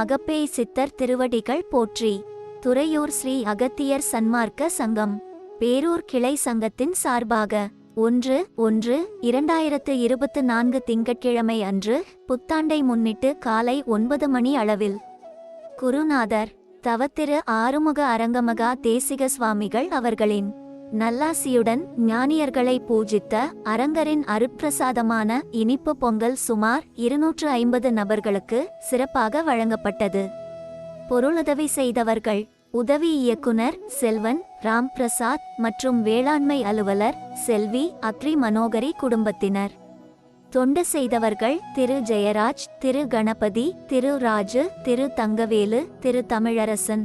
அகப்பே சித்தர் திருவடிகள் போற்றி. துறையூர் ஸ்ரீ அகத்தியர் சன்மார்க்க சங்கம். பேரூர் கிளை சங்கத்தின் சார்பாக ஒன்று ஒன்று இரண்டாயிரத்து இருபத்து நான்கு திங்கட்கிழமை அன்று புத்தாண்டை முன்னிட்டு காலை ஒன்பது மணி அளவில். குருநாதர் தவத்திரு ஆறுமுக அரங்கமகா தேசிக சுவாமிகள் அவர்களின் நல்லாசியுடன் ஞானியர்களை பூஜித்த அரங்கரின் அருட்பிரசாதமான இனிப்பு பொங்கல் சுமார் இருநூற்று ஐம்பது நபர்களுக்கு சிறப்பாக வழங்கப்பட்டது. பொருளுதவி செய்தவர்கள் உதவி இயக்குனர் செல்வன் ராம் பிரசாத் மற்றும் வேளாண்மை அலுவலர் செல்வி அக்ரி மனோகரி குடும்பத்தினர். தொண்டு செய்தவர்கள் திரு ஜெயராஜ் திரு கணபதி திரு ராஜு திரு தங்கவேலு திரு தமிழரசன்.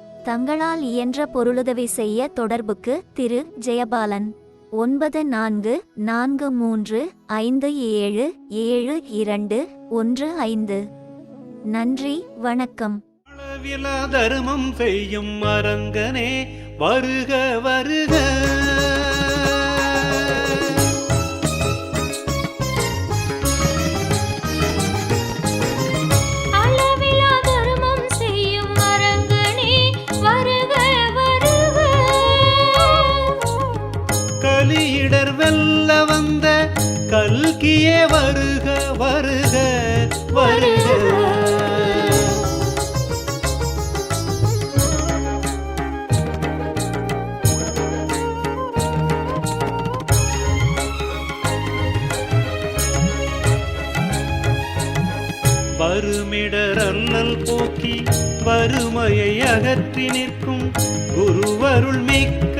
தங்களால் இயன்ற பொருளுதவி செய்ய தொடர்புக்கு திரு. ஜெயபாலன். ஒன்பது நான்கு நான்கு மூன்று ஐந்து ஏழு ஏழு இரண்டு ஒன்று ஐந்து. நன்றி வணக்கம். தர்மம் செய்யும் அரங்கனே வருக வருக. கல்கியே வருக வருக வருக. வருமிடர் அல்லல் போக்கி வறுமையை அகற்றி நிற்கும் குருவருள் மிக்க